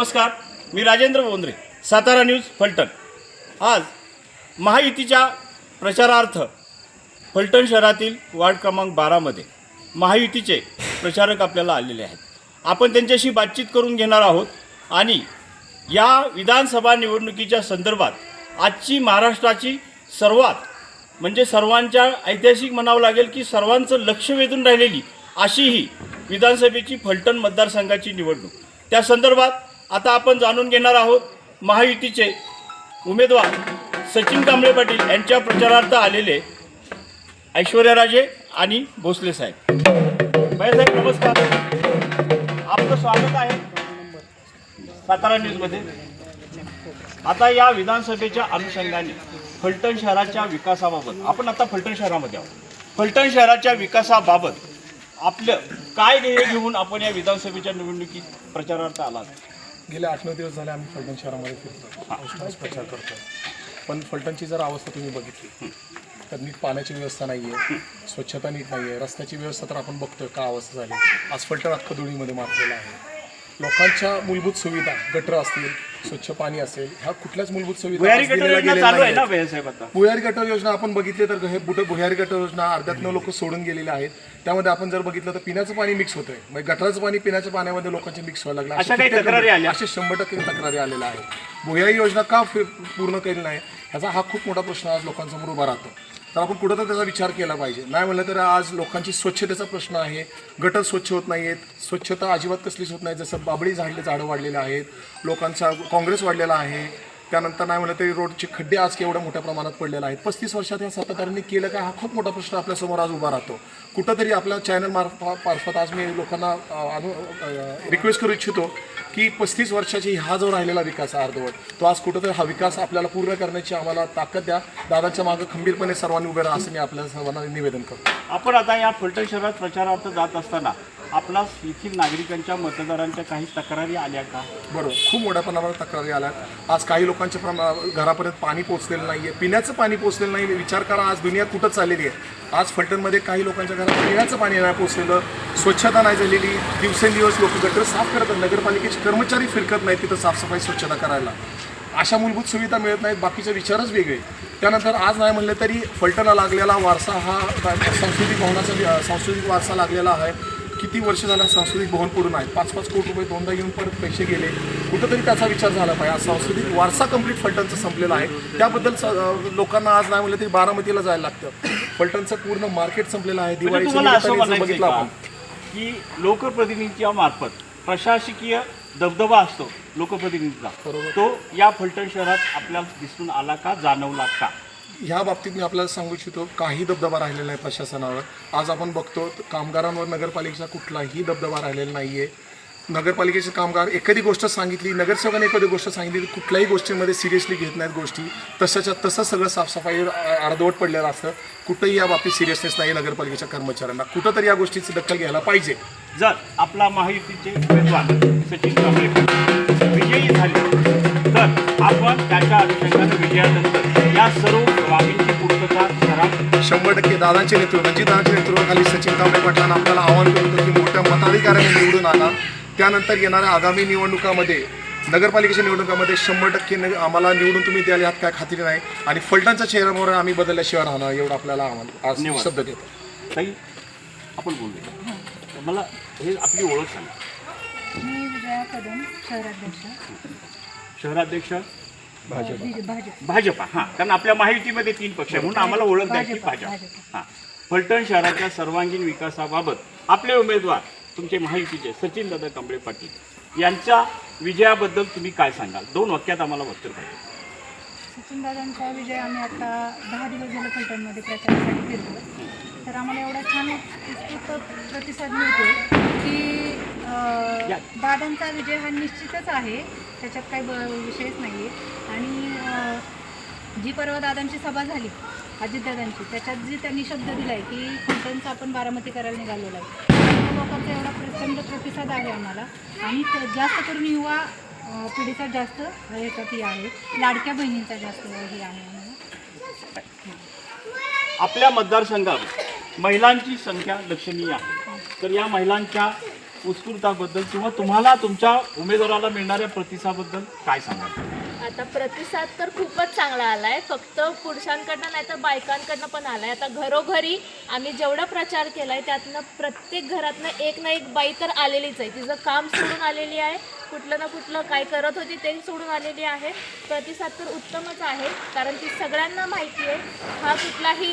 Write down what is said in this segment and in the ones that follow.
नमस्कार मी राजेंद्र बोंद्रे सातारा न्यूज फलटण. आज महायुतीच्या प्रचारार्थ फलटण शहरातील वार्ड क्रमांक बारामध्ये महायुतीचे प्रचारक आपल्याला आलेले आहेत. आपण त्यांच्याशी बातचीत करून घेणार आहोत आणि या विधानसभा निवडणुकीच्या संदर्भात आजची महाराष्ट्राची सर्वात म्हणजे सर्वांच्या ऐतिहासिक म्हणावं लागेल की सर्वांचं लक्ष वेधून राहिलेली अशी ही विधानसभेची फलटण मतदारसंघाची निवडणूक. त्या संदर्भात आता आपण जाणून घेणार आहोत महायुतीचे उमेदवार सचिन कांबळे पाटील यांच्या प्रचारार्थ आलेले ऐश्वर्याराजे आणि भोसले साहेब. साहेब नमस्कार. आपलं स्वागत आहे सातारा न्यूजमध्ये. आता या विधानसभेच्या अनुषंगाने फलटण शहराच्या विकासाबाबत आपण आता फलटण शहरामध्ये आहोत. फलटण शहराच्या विकासाबाबत आपलं काय ध्येय घेऊन आपण या विधानसभेच्या निवडणुकीत प्रचारार्थ आलात? गेले आठ नऊ दिवस झाले आम्ही फलटण शहरामध्ये फिरतो औषधाचा प्रचार करतो पण फलटणची जर अवस्था तुम्ही बघितली तर नीट पाण्याची व्यवस्था नाही आहे स्वच्छता नीट नाही आहे रस्त्याची व्यवस्था तर आपण बघतोय का अवस्था झाली. आज फलटण अख्खं धुळीमध्ये मारलेलं आहे. लोकांच्या मूलभूत सुविधा गटर असतील स्वच्छ पाणी असेल ह्या कुठल्याच मूलभूत सुविधा भुयारी आज गटर दिलेल्या योजना गेलेल्या भुयारी गटर आपण बघितली तर हे बुट भुयारी गटर योजना अर्ध्यातनं लोक सोडून गेलेले आहेत. त्यामध्ये आपण जर बघितलं तर पिण्याचं पाणी मिक्स होतंय. म्हणजे गटराचं पाणी पिण्याच्या पाण्यामध्ये लोकांचे मिक्स व्हायला लागलं. अशा काही कित्येक तक्रारी आल्या? असे शंभर टक्के तक्रारी आलेल्या आहेत. भुयारी योजना का फि- पूर्ण केली नाही? ह्याचा हा खूप मोठा प्रश्न आज लोकांसमोर उभा राहतो. तर आपण कुठं तर त्याचा विचार केला पाहिजे. नाही म्हणलं तर आज लोकांची स्वच्छतेचा प्रश्न आहे. गटर स्वच्छ होत नाही आहेत स्वच्छता अजिबात कसलीच होत नाही. जसं बाबळी झाडले झाडं वाढलेले आहेत. लोकांचा काँग्रेस वाढलेला आहे. त्यानंतर नाही म्हणलं तरी रोडचे खड्डे आज केवढ्या मोठ्या प्रमाणात पडलेले आहेत. पस्तीस वर्षात या सत्ताधाऱ्यांनी केलं का हा खूप मोठा प्रश्न आपल्यासमोर आज उभा राहतो. कुठंतरी आपल्या चॅनल मार्फ मार्फत आज मी लोकांना रिक्वेस्ट करू इच्छितो की पस्तीस वर्षाची हा जो राहिलेला विकास आहे अर्धवट तो आज कुठंतरी हा विकास आपल्याला पूर्ण करण्याची आम्हाला ताकद द्या. दादाच्या मागं खंबीरपणे सर्वांनी उभे राहा असं मी आपल्या सर्वांना निवेदन करतो. आपण आता या फलटण शहरात प्रचारार्थ जात असताना आपणास येथील नागरिकांच्या मतदारांच्या काही तक्रारी आल्या का? बरोबर. खूप मोठ्या प्रमाणावर तक्रारी आल्या. आज काही लोकांच्या प्रमा घरापर्यंत पाणी पोचलेलं नाही आहे पिण्याचं पाणी पोचलेलं नाही विचार करा आज दुनिया कुठं चाललेली आहे? आज फलटणमध्ये काही लोकांच्या घरात पिण्याचं पाणी नाही पोचलेलं स्वच्छता नाही झालेली. दिवसेंदिवस लोक गटर साफ करतात. नगरपालिकेचे कर्मचारी फिरकत नाहीत तिथं साफसफाई स्वच्छता करायला. अशा मूलभूत सुविधा मिळत नाहीत. बाकीचे विचारच वेगळे. त्यानंतर आज नाही म्हणलं तरी फलटणा लागलेला वारसा हा सांस्कृतिक भवनाचा सांस्कृतिक वारसा लागलेला आहे. किती वर्ष झालं सांस्कृतिक भवन पडून आहे पाच पाच कोटी रुपये दोनदा येऊन परत पैसे गेले. कुठंतरी त्याचा विचार झाला पाहिजे. आज सांस्कृतिक वारसा कंप्लीट फलटणचा संपलेला आहे. त्याबद्दल लोकांना आज नाही म्हणलं तरी बारामतीला जायला लागतं. फलटणचं पूर्ण मार्केट संपलेलं आहे. म्हणजे म्हणायचं बघितलं का आपण. की लोकप्रतिनिधीच्या मार्फत प्रशासकीय दबदबा असतो लोकप्रतिनिधीचा. तो या फलटण शहरात आपल्याला दिसून आला का जाणवला का? ह्या बाबतीत मी आपल्याला सांगू इच्छितो काही दबदबा राहिलेला आहे प्रशासनावर. आज आपण बघतो कामगारांवर नगरपालिकेचा कुठलाही दबदबा राहिलेला नाही आहे नगरपालिकेचे कामगार एखादी गोष्ट सांगितली नगरसेवकाने एखादी गोष्ट सांगितली कुठल्याही गोष्टींमध्ये सिरियसली घेत नाहीत गोष्टी. तशाच्या तसं सगळं साफसफाई अर्धवट पडलेलं असतं. कुठंही या बाबतीत सिरियसनेस नाही नगरपालिकेच्या कर्मचाऱ्यांना. कुठंतरी या गोष्टीची दखल घ्यायला पाहिजे. जर आपला महायुतीचे उमेदवार सचिन कांबळे विजयी झाले तर आपण त्याच्या अनुषंगाने विजयानंतर या सर्व बाबींची पूर्तता करा. शंभर टक्के दादांचे नेतृत्व रणजितदादांच्या नेतृत्वाखाली सचिन कांबळे पाटलांना आपल्याला आवाहन करतो की मोठ्या मताधिकाऱ्याने निवडून आला त्यानंतर येणाऱ्या आगामी निवडणुकामध्ये नगरपालिकेच्या निवडणुकामध्ये शंभर टक्के न- आम्हाला निवडून तुम्ही द्याल यात काय खात्री नाही. आणि फलटणच्या चेहऱ्यावर आम्ही बदलल्याशिवाय राहणार एवढं आपल्याला आव्हान आज. शब्द देतो. ताई आपण बोलूया मला हे आपली ओळख सांगा. मी विजया कदम शहराध्यक्ष. शहराध्यक्ष भाजप. भाजपा. हां. कारण आपल्या महायुतीमध्ये तीन पक्ष आहे म्हणून आम्हाला ओळख द्यायची भाजपा. हां. फलटण शहराच्या सर्वांगीण विकासाबाबत आपले उमेदवार तुमचे महायुतीचे सचिन दादा कांबळे पाटील यांच्या विजयाबद्दल तुम्ही काय सांगाल? दोन वाक्यात आम्हाला वक्तव्य पाहिजे. सचिन दादांचा विजय आम्ही आता दहा दिवस झाले फलटणमध्ये प्रचारासाठी फिरतो तर आम्हाला एवढा छान उत्स्फूर्त प्रतिसाद मिळतो की. दादांचा विजय हा निश्चितच आहे. त्याच्यात काही ब विषयच नाही आहे आणि जी परवा दादांची सभा झाली अजितदादांची त्याच्यात जी त्यांनी शब्द दिला आहे की फलटणचा आपण बारामती करायला निघालेला आहे त्या लोकांचा एवढा प्रचंड प्रतिसाद आहे आम्हाला. आणि जास्त करून युवा पिढीचा जास्त ह्याच्यात हे आहे. लाडक्या बहिणींचा जास्त हे आहे आपल्या मतदारसंघात महिलांची संख्या लक्षणीय आहे. तर या महिलांच्या उत्स्फूर्ताबद्दल किंवा तुम्हाला तुमच्या उमेदवाराला मिळणाऱ्या प्रतिसादाबद्दल काय सांगाल? आता प्रतिसाद तर खूपच चांगला आलाय. फक्त पुरुषांकडनं नाही तर बायकांकडनं पण आलाय. आता घरोघरी आम्ही जेवढा प्रचार केलाय त्यातनं प्रत्येक घरातनं एक ना एक बाई तर आलेलीच आहे. तिचं काम सोडून आलेली आहे. कुठलं ना कुठलं काय करत होती ते सोडून आलेली आहे. प्रतिसाद तर उत्तमच आहे कारण की सगळ्यांना माहिती आहे हा कुठलाही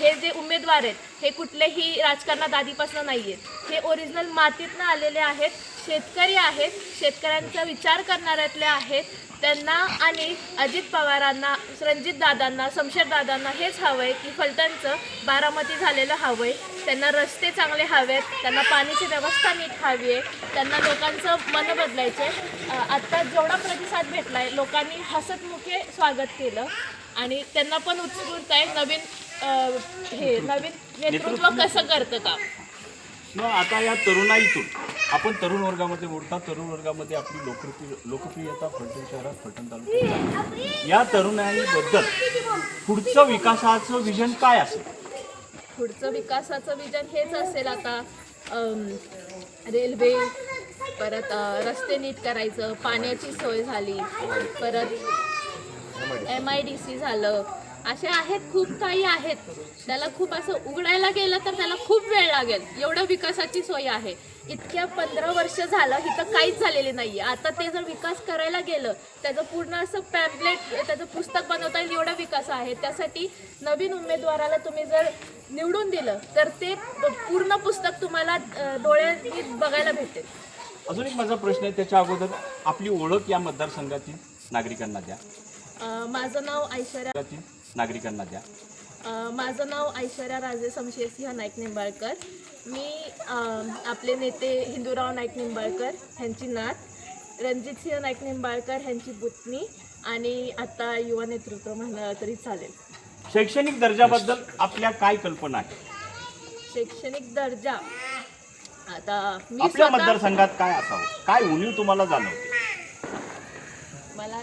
हे जे उमेदवार आहेत हे कुठलेही राजकारणात आधीपासून नाही आहेत हे ओरिजिनल मातीतनं आलेले आहेत शेतकरी आहेत शेतकऱ्यांचा विचार करणाऱ्यातले आहेत त्यांना आणि अजित पवारांना रणजित दादांना शमशेर दादांना हेच हवं आहे की फलटणचं बारामती झालेलं हवं आहे त्यांना रस्ते चांगले हवेत त्यांना पाण्याची व्यवस्था नीट हवी आहे त्यांना लोकांचं मन बदलायचं आहे आत्ता जेवढा प्रतिसाद भेटला आहे लोकांनी हसतमुखे स्वागत केलं आणि त्यांना पण उत्स्फूर्त आहे. नवीन हे नवीन नेतृत्व कसं करतं का मग आता या तरुणाईतून आपण तरुण वर्गामध्ये मोडता तरुण वर्गामध्ये आपली लोकप्रिय लोकप्रियता फलटण शहरात फलटण तालुक्यात. या तरुणाईबद्दल पुढचं विकासाचं विजन काय असेल? पुढचं विकासाचं विजन हेच असेल आता. रेल्वे परत रस्ते नीट करायचं पाण्याची सोय झाली परत एम आय डी सी झालं. असे आहेत खूप काही आहेत. त्याला खूप असं उघडायला गेलं तर त्याला खूप वेळ लागेल. एवढं विकासाची सोय आहे. इतक्या पंधरा वर्ष झालं इथं काहीच झालेले नाही आता ते जर विकास करायला गेलं त्याचं पूर्ण असं पॅम्पलेट त्याचं पुस्तक बनवता येईल एवढा विकास आहे. त्यासाठी नवीन उमेदवाराला तुम्ही जर निवडून दिलं तर ते पूर्ण पुस्तक तुम्हाला डोळ्यांनी बघायला भेटेल. अजून एक माझा प्रश्न आहे त्याच्या अगोदर आपली ओळख या मतदारसंघातील नागरिकांना द्या. माझं नाव ऐश्वर्या नागरिकांना द्या. माझं नाव ऐश्वर्या राजे समशेरसिंह नाईक निंबाळकर. मी आपले नेते हिंदूराव नाईक निंबाळकर ह्यांची नात रणजितसिंह नाईक निंबाळकर ह्यांची पुतणी आणि आता युवा नेतृत्व म्हणलं तरी चालेल. शैक्षणिक दर्जाबद्दल आपल्या काय कल्पना आहे? शैक्षणिक दर्जा? आता मी आपल्या स्वतः मतदारसंघात काय असावं? काय उणीव तुम्हाला जाणवते? मला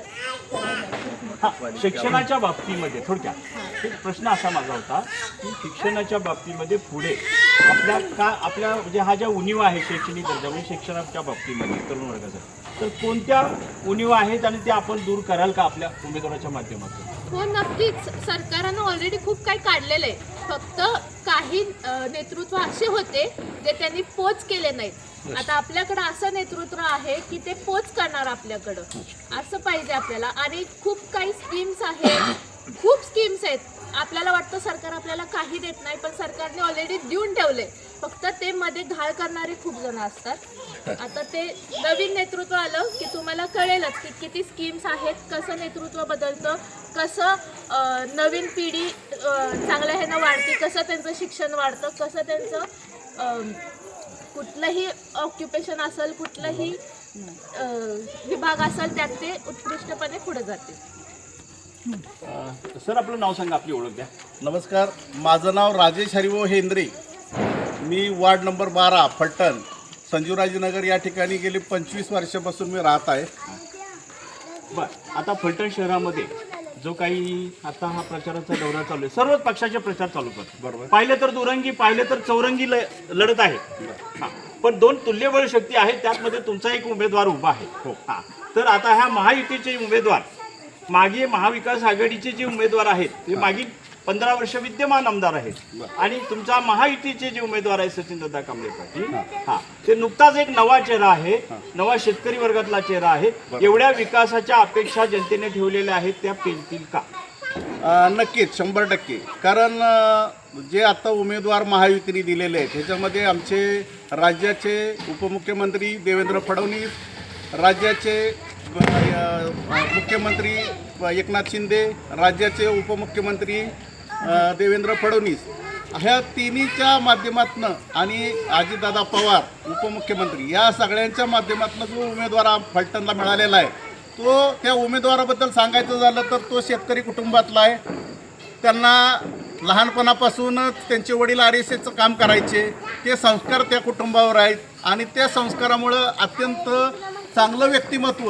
हा, शिक्षणाच्या बाबतीमध्ये थोडक्यात. एक प्रश्न असा माझा होता की शिक्षणाच्या बाबतीमध्ये पुढे आपल्या का आपल्या म्हणजे हा ज्या उणीव आहे शैक्षणिक दर्जा म्हणजे शिक्षणाच्या बाबतीमध्ये तरुण वर्गाचा तर कोणत्या उणीव आहेत आणि त्या आपण दूर कराल का आपल्या उमेदवाराच्या माध्यमातून? हो नक्कीच. सरकारनं ऑलरेडी खूप काही काढलेलं आहे फक्त काही नेतृत्व असे होते जे त्यांनी पोच केले नाहीत. आता आपल्याकडं असं नेतृत्व आहे की ते पोच करणार आपल्याकडं. असं पाहिजे आपल्याला. आणि खूप काही स्कीम्स आहेत. खूप स्कीम्स आहेत. आपल्याला वाटतं सरकार आपल्याला काही देत नाही पण सरकारने ऑलरेडी देऊन ठेवले फक्त ते मध्ये घाळ करणारे खूप जण असतात. आता ते नवीन नेतृत्व आलं की तुम्हाला कळेलच की किती स्कीम्स आहेत कसं नेतृत्व बदलतं कसं नवीन पिढी चांगल्या ह्यानं वाढते कसं त्यांचं शिक्षण वाढतं कसं त्यांचं कुठलंही ऑक्युपेशन असेल कुठलंही विभाग असेल त्यात ते उत्कृष्टपणे पुढे जाते सर आपलं नाव सांगा आपली ओळख द्या. नमस्कार माझं नाव राजेश हरिभाऊ हेंद्रे. मी वार्ड नंबर बारा फलटण संजीवराजेनगर या ठिकाणी गेली पंचवीस वर्षापासून मी राहत आहे. बर आता फलटण शहरामध्ये जो काही आता हा प्रचाराचा दौरा चालू आहे सर्वच पक्षाचे प्रचार चालू करतो बरोबर. पाहिलं तर दुरंगी पाहिलं तर चौरंगी ल- लढत आहे. हा. पण दोन तुल्यबळ शक्ती आहेत त्यातमध्ये तुमचा एक उमेदवार उभा आहे. हो. हा तर आता ह्या महायुतीचे उमेदवार मागे महाविकास आघाडीचे जे उमेदवार आहेत ते मागील पंधरा वर्ष विद्यमान आमदार आहेत. आणि तुमचा महायुतीचे जे उमेदवार आहेत सचिन दादा कांबळे पाटील. हा. ते नुकताच एक नवा चेहरा आहे नवा शेतकरी वर्गातला चेहरा आहे. एवढ्या विकासाच्या अपेक्षा जनतेने ठेवलेल्या आहेत त्या पेलतील का? नक्कीच शंभर टक्के. कारण जे आता उमेदवार महायुतीने दिलेले आहेत ह्याच्यामध्ये आमचे राज्याचे उपमुख्यमंत्री देवेंद्र फडणवीस राज्याचे मुख्यमंत्री एकनाथ शिंदे राज्याचे उपमुख्यमंत्री देवेंद्र फडणवीस ह्या तिन्हीच्या माध्यमातून आणि आजीदादा पवार उपमुख्यमंत्री या सगळ्यांच्या माध्यमातून जो उमेदवार फलटणला मिळालेला आहे तो त्या उमेदवाराबद्दल सांगायचं झालं तर तो शेतकरी कुटुंबातला आहे. त्यांना लहानपणापासूनच त्यांचे वडील आर एस एचं काम करायचे ते संस्कार त्या कुटुंबावर आहेत आणि त्या संस्कारामुळं अत्यंत चांगलं व्यक्तिमत्व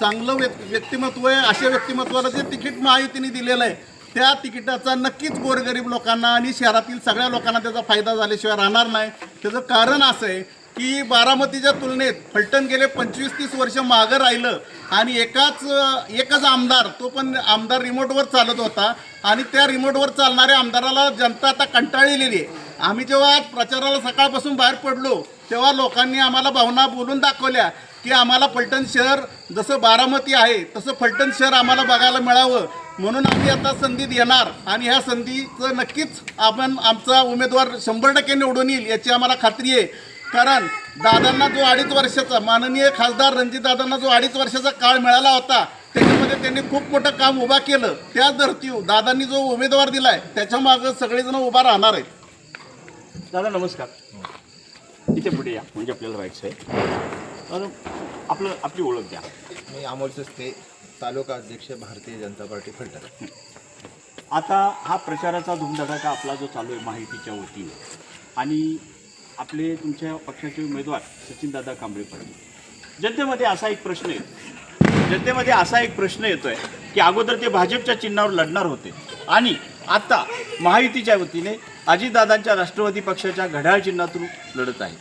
चांगलं व्यक् व्यक्तिमत्व आहे अशा व्यक्तिमत्वाला जे तिकीट महायुतीने दिलेलं आहे त्या तिकिटाचा नक्कीच गोरगरीब लोकांना आणि शहरातील सगळ्या लोकांना त्याचा फायदा झाल्याशिवाय राहणार नाही. त्याचं कारण असं आहे की बारामतीच्या तुलनेत फलटण गेले पंचवीस तीस वर्ष मागं राहिलं आणि एकाच एकच आमदार तो पण आमदार रिमोटवर चालत होता आणि त्या रिमोटवर चालणाऱ्या आमदाराला जनता आता कंटाळलेली आहे. आम्ही जेव्हा आज प्रचाराला सकाळपासून बाहेर पडलो तेव्हा लोकांनी आम्हाला भावना बोलून दाखवल्या की आम्हाला फलटण शहर जसं बारामती आहे तसं फलटण शहर आम्हाला बघायला मिळावं. म्हणून आम्ही आता संधी येणार आणि ह्या संधीचं नक्कीच आपण आमचा उमेदवार शंभर टक्के निवडून येईल याची आम्हाला खात्री आहे. कारण दादांना जो अडीच वर्षाचा माननीय खासदार रणजितदादांना जो अडीच वर्षाचा काळ मिळाला होता त्याच्यामध्ये त्यांनी खूप मोठं काम उभा केलं. त्याच धर्तीव दादांनी जो उमेदवार दिला आहे त्याच्यामागं सगळेजण उभा राहणार आहेत. दादा नमस्कार. इथे पुढे या. म्हणजे आपल्याला राहायचं आहे तर आपलं आपली ओळख द्या. मी अमोल सस्ते तालुका अध्यक्ष भारतीय जनता पार्टी फलटण. आता हा प्रचाराचा धुमधडाका आपला जो चालू आहे माहितीच्या वतीने आणि आपले तुमच्या पक्षाचे उमेदवार सचिनदादा कांबळे पाटील. जनतेमध्ये असा एक प्रश्न येतो जनतेमध्ये असा एक प्रश्न येतो आहे की अगोदर ते भाजपच्या चिन्हावर लढणार होते. आणि आता महायुतीच्या वतीने अजितदादांच्या राष्ट्रवादी पक्षाच्या घड्याळ चिन्हातून लढत आहे.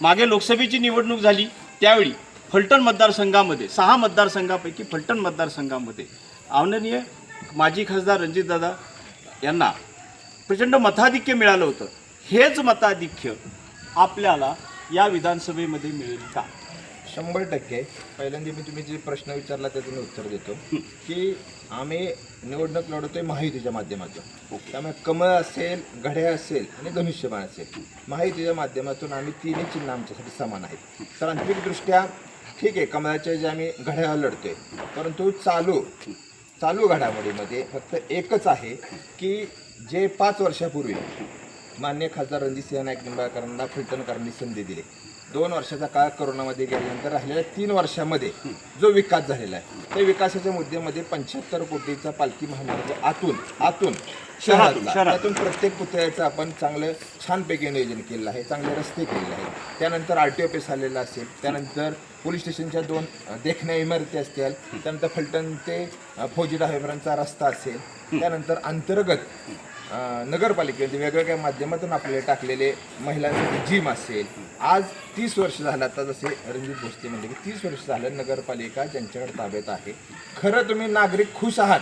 मागे लोकसभेची निवडणूक झाली त्यावेळी फलटण मतदारसंघामध्ये सहा मतदारसंघापैकी फलटण मतदारसंघामध्ये आदरणीय माजी खासदार रणजितदादा यांना प्रचंड मताधिक्य मिळालं होतं. हेच मताधिक्य आपल्याला या विधानसभेमध्ये मिळेल का? शंभर टक्के पहिल्यांदा मी तुम्ही जे प्रश्न विचारला त्याचं मी उत्तर देतो. की आम्ही निवडणूक लढवतोय महायुतीच्या माध्यमातून. त्यामुळे कमळ असेल घड्याळ असेल आणि धनुष्यबाण असेल महायुतीच्या माध्यमातून आम्ही तिन्ही चिन्ह आमच्यासाठी समान आहेत. तांत्रिकदृष्ट्या ठीक आहे कमळाच्या जे आम्ही घड्याळ लढतोय परंतु चालू चालू घडामोडीमध्ये फक्त एकच आहे की जे पाच वर्षापूर्वी मान्य खासदार रणजितसिंह नाईक निंबाळकरांना फलटणकरांनी संधी दिली. दोन वर्षाचा काळ करोनामध्ये गेल्यानंतर राहिलेल्या तीन वर्षामध्ये जो विकास झालेला आहे त्या विकासाच्या मुद्द्यामध्ये पंच्याहत्तर कोटीचा पालखी महामार्ग आतून आतून शहरातला शहरात. त्यातून प्रत्येक पुतळ्याचं आपण चांगलं छानपैकी नियोजन केलेलं आहे चांगले रस्ते केलेले आहेत त्यानंतर आर टी ऑफिस आलेलं असेल त्यानंतर पोलीस स्टेशनच्या दोन देखण्या इमारती असतील त्यानंतर फलटण ते फौजी डायव्हरांचा रस्ता असेल त्यानंतर अंतर्गत नगरपालिकेमध्ये वेगवेगळ्या माध्यमातून आपल्याला टाकलेले महिलांसाठी जिम असेल. आज तीस वर्ष झालं आता जसे रणजित भोसले म्हणजे की तीस वर्ष झालं नगरपालिका ज्यांच्याकडे ताब्यात आहे. खरं तुम्ही नागरिक खुश आहात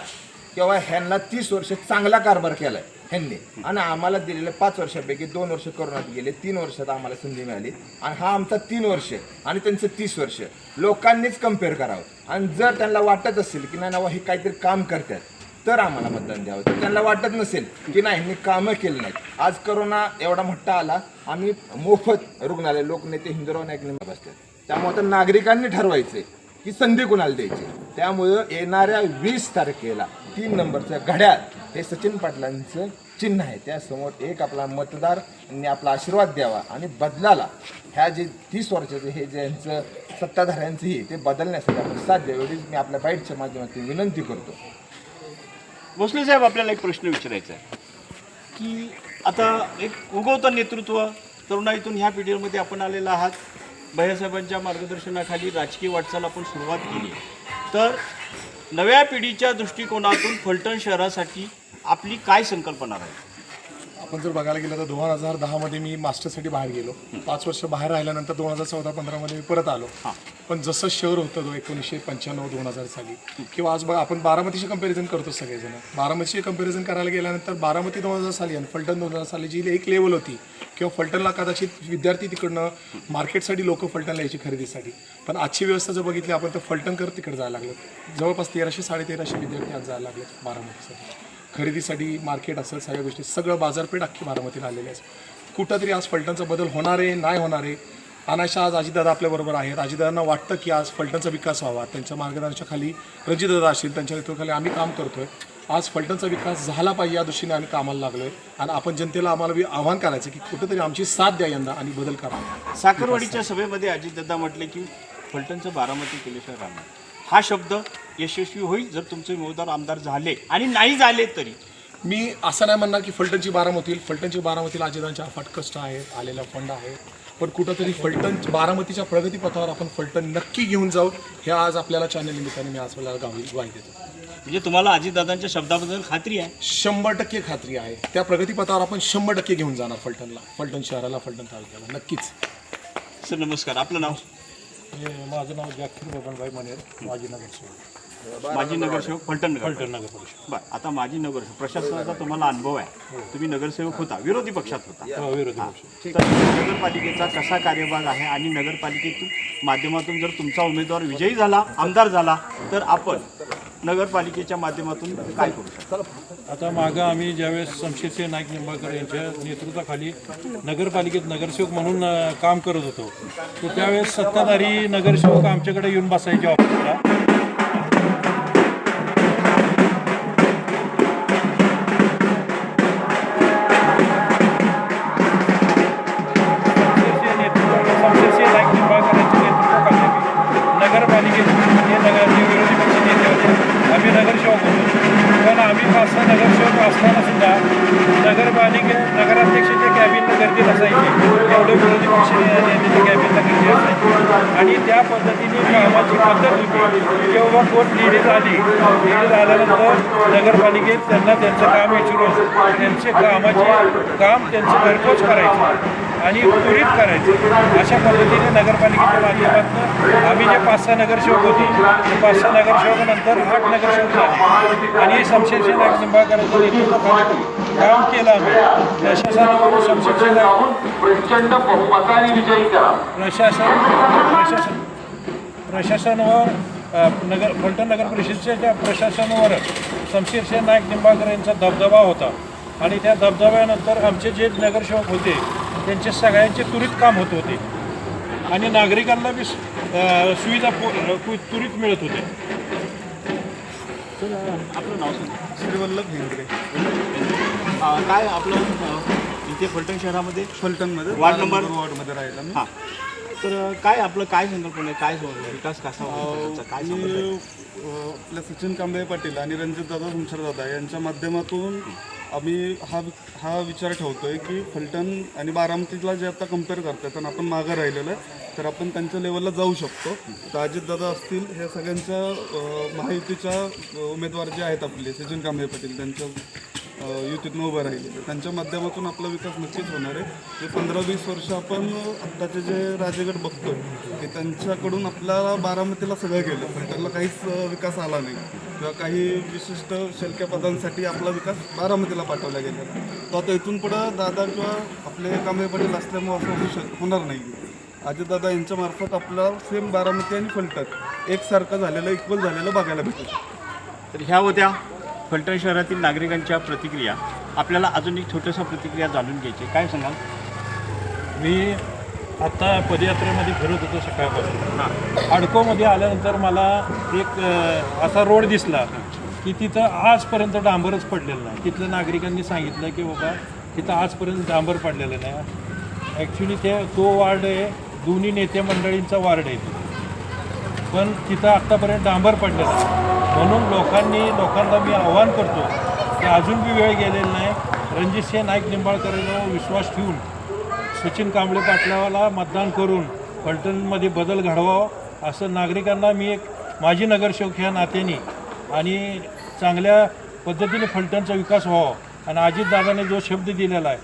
किंवा ह्यांना तीस वर्ष चांगला कारभार केलाय ह्यांनी. आणि आम्हाला दिलेले पाच वर्षापैकी दोन वर्ष करोनात गेले तीन वर्षात आम्हाला संधी मिळाली. आणि हा आमचा तीन वर्ष आणि त्यांचं तीस वर्ष. लोकांनीच कंपेअर करावं. आणि जर त्यांना वाटत असेल की नाही ना हे काहीतरी काम करतात तर आम्हाला मतदान द्यावं. तर त्यांना वाटत नसेल की नाही मी कामं केली नाहीत. आज करोना एवढा मोठा आला आम्ही मोफत रुग्णालय लोकनेते हिंदुराव नाईक नेमा बसतात त्यामुळे आता नागरिकांनी ठरवायचे की संधी कुणाला द्यायची? त्यामुळं येणाऱ्या वीस तारखेला तीन नंबरचं घड्याळ हे सचिन पाटलांचं चिन्ह आहे. त्यासमोर एक आपला मतदार यांनी आपला आशीर्वाद द्यावा आणि बदलाला. ह्या जे तीस वर्षाचे हे ज्यांचं सत्ताधाऱ्यांचंही ते बदलण्यासाठी आपण साथ द्यावी. एवढीच मी आपल्या बाईटच्या माध्यमातून विनंती करतो. भोसले साहेब आपल्याला एक प्रश्न विचारायचा आहे. की आता एक उगवतं नेतृत्व तरुणाईतून ह्या पिढीमध्ये आपण आलेला आहात. भैयासाहेबांच्या मार्गदर्शनाखाली राजकीय वाटचाल आपण सुरुवात केली. तर नव्या पिढीच्या दृष्टिकोनातून फलटण शहरासाठी आपली काय संकल्पना राहील? आपण जर बघायला गेलं तर दोन हजार दहामध्ये मी मास्टरसाठी बाहेर गेलो. पाच वर्ष बाहेर राहिल्यानंतर दोन हजार चौदा पंधरामध्ये मी परत आलो. पण जसं शहर होतं तो एकोणीसशे पंच्याण्णव दोन हजार साली. किंवा आज बघा आपण बारामतीशी कंपॅरिझन करतो सगळेजण. बारामतीशी कंपॅरिझन करायला गेल्यानंतर बारामती दोन हजार साली आणि फलटण दोन हजार साली जी एक लेवल होती किंवा फलटणला कदाचित विद्यार्थी तिकडनं मार्केटसाठी लोक फलटणला यायची खरेदीसाठी. पण आजची व्यवस्था जर बघितली आपण तर फलटणकर तिकडे जायला लागलं. जवळपास तेराशे साडेतेराशे विद्यार्थी आज जायला लागले बारामतीसाठी. खरेदीसाठी मार्केट असेल सगळ्या गोष्टी सगळं बाजारपेठ अख्खी बारामतीला आलेली आहे. कुठंतरी आज फलटणचा बदल होणार आहे नाही होणार आहे? अनाशा आज अजितदादा आपल्याबरोबर आहेत. अजितदादांना वाटतं की आज फलटणचा विकास व्हावा. त्यांच्या मार्गदर्शनाखाली रणजितदादा असतील त्यांच्या नेतृत्वाखाली आम्ही काम करतोय. आज फलटणचा विकास झाला पाहिजे या दृष्टीने आम्ही कामाला लागलोय. आणि आपण जनतेला आम्हाला आव्हान करायचं की कुठेतरी आमची साथ द्या यंदा आणि बदल करा. साखरवाडीच्या सभेमध्ये अजितदादा म्हटले की फलटणचं बारामती केल्याशिवाय राहणार. हा शब्द यशस्वी होईल जर तुमचे उमेदवार आमदार झाले आणि नाही झाले तरी. मी असं नाही म्हणणार की फलटणची बारामती होईल फलटणची बारामतीला अजितांचे अफाट कष्ट आहेत आलेला फंड आहे. पण कुठंतरी फलटण बारामतीच्या प्रगतीपथावर आपण फलटण नक्की घेऊन जाऊ. हे आज आपल्याला चॅनल निमित्ताने मी आज मला गावी ग्वाही देतो. म्हणजे तुम्हाला अजितदादांच्या शब्दाबद्दल खात्री आहे? शंभर टक्के खात्री आहे. त्या प्रगतीपथावर आपण शंभर टक्के घेऊन जाणार फलटणला फलटण शहराला फलटण तालुक्याला. नक्कीच. सर नमस्कार. आपलं नाव? माझं नाव जाकीर बबनभाई मनेर माजी नगरसेवक माजी नगरसेवक फलटण नगर. फलटण नगर परिषद बरं आता माजी नगरसेवक प्रशासनाचा तुम्हाला अनुभव आहे. तुम्ही नगरसेवक होता विरोधी पक्षात होता. हो, विरोधी पक्ष. तर नगरपालिकेचा कसा कार्यभाग आहे आणि नगरपालिकेतून माध्यमातून जर तुमचा उमेदवार विजयी झाला आमदार झाला तर आपण नगरपालिकेच्या माध्यमातून काय करू शकतो? आता मागं आम्ही ज्यावेळेस शमशेरसिंह नाईक निंबाळकर यांच्या नेतृत्वाखाली नगरपालिकेत नगरसेवक म्हणून अ, काम करत होतो तर त्यावेळेस सत्ताधारी नगरसेवक आमच्याकडे येऊन बसायचे. ऑफिसला पण नगरसेवक असतानासुद्धा नगरपालिके नगराध्यक्षाच्या कॅबिनला गर्दी नसायची एवढे विरोधी पक्ष कॅबिनला गर्दी असायची आणि त्या पद्धतीने कामाची पद्धत होती. जेव्हा कोर्ट लेडीज आली लेडीज आल्यानंतर नगरपालिकेत त्यांना त्यांचं काम विचारून त्यांचे कामाचे काम त्यांचं घरपोच करायचं. आणि त्वरित करायचं. अशा पद्धतीने नगरपालिकेच्या माध्यमातून आम्ही जे पाच सहा नगरसेवक होते ते पाच सहा नगरसेवकानंतर आठ नगरसेवक झाले. आणि शमशेरसिंह नाईक निंबाळकरांच्या नेतृत्वाखाली काम केलं. आम्ही. प्रशासनावर शमशेरसिंह नाईक प्रचंड बहुमताने विजयी करा. प्रशासन प्रशासन प्रशासनावर नगर फलटण नगर परिषदेच्या ज्या प्रशासनावर शमशेरसिंह नाईक निंबाळकर यांचा दबदबा होता. आणि त्या दबदब्यानंतर आमचे जे नगरसेवक होते त्यांचे सगळ्यांचे त्वरित काम होत होते. आणि नागरिकांना बी सुविधा त्वरित मिळत होते आपलं नाव सांगा. श्रीवल्लभ हेंद्रे काय आपलं इथे फलटण शहरामध्ये? फलटणमध्ये. Ward number? वॉर्डमध्ये राहिला मी. हां. तर काय आपलं काय संकल्पना आहे? काय समजलं विकास कसा? काय आपल्या सचिन कांबळे पाटील आणि रणजित दादा दादा यांच्या माध्यमातून आम्ही हा हा विचार ठेवतो आहे की फलटण आणि बारामतीला जे आता कंपेअर करतात आणि आपण मागं राहिलेलं आहे तर आपण त्यांच्या लेवलला जाऊ शकतो. तर अजितदादा असतील हे सगळ्यांच्या महायुतीच्या उमेदवार जे आहेत आपले सचिन कांबळे पाटील त्यांच्या युतीतनं उभं राहिले. त्यांच्या माध्यमातून आपला विकास नक्कीच होणार आहे. जे पंधरा वीस वर्ष आपण आत्ताचे जे राजेगड बघतो की त्यांच्याकडून आपल्याला बारामतीला सगळं गेलं. पण त्याला काहीच विकास आला नाही. किंवा काही विशिष्ट शल्क्या पदांसाठी आपला विकास बारामतीला पाठवला गेला. तो आता इथून पुढं दादा किंवा आपले कामे पडेल असल्यामुळे असं होऊ शक होणार नाही. अजितदादा यांच्यामार्फत आपला सेम बारामती आणि फलटण एकसारखं झालेलं इक्वल झालेलं बघायला भेटू तर ह्या होत्या. फलटण शहरातील नागरिकांच्या प्रतिक्रिया. आपल्याला अजून एक छोट्याशा प्रतिक्रिया जाणून घ्यायची काय सांगाल? मी आत्ता पदयात्रेमध्ये फिरत होतो सकाळपासून. अडकोमध्ये आल्यानंतर मला एक असा रोड दिसला की तिथं आजपर्यंत डांबरच पडलेलं नाही. तिथल्या नागरिकांनी सांगितलं की बाबा तिथं आजपर्यंत डांबर पडलेलं नाही. ॲक्च्युली ते तो वार्ड आहे. दोन्ही नेते मंडळींचा वार्ड आहे. पण तिथं आत्तापर्यंत डांबर पडलेलं आहे. म्हणून लोकांनी लोकांना मी आव्हान करतो की अजून बी वेळ गेलेला नाही. रणजितसिंह नाईक निंबाळकरांवर विश्वास ठेवून सचिन कांबळे पाटलावाला मतदान करून फलटणमध्ये बदल घडवावा असं नागरिकांना मी एक माजी नगरसेवक ह्या नात्याने आणि चांगल्या पद्धतीने फलटणचा विकास व्हावा. आणि अजितदादाने जो शब्द दिलेला आहे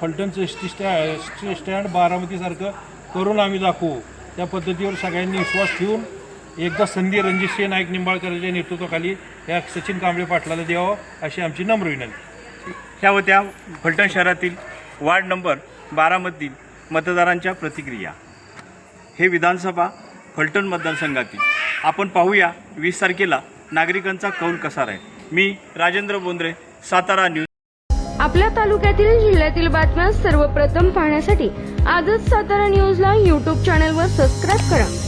फलटणचं एस टी स्टॅ एस टी स्टँड बारामतीसारखं करून आम्ही दाखवू. त्या पद्धतीवर सगळ्यांनी विश्वास ठेवून एकदा संधी रणजितसिंह नाईक निंबाळकरांच्या नेतृत्वाखाली या सचिन कांबळे पाटलाला द्यावं अशी आमची नम्र विनंती. ह्या होत्या फलटण शहरातील वार्ड नंबर बारामधील मतदारांच्या प्रतिक्रिया. हे विधानसभा फलटण मतदारसंघातील. आपण पाहूया वीस तारखेला नागरिकांचा कौल कसा राहील. मी राजेंद्र बोंद्रे सातारा न्यूज. आपल्या तालुक्यातील जिल्ह्यातील बातम्या सर्वप्रथम पाहण्यासाठी आजच सातारा न्यूजला यूट्यूब चॅनलवर सबस्क्राईब करा.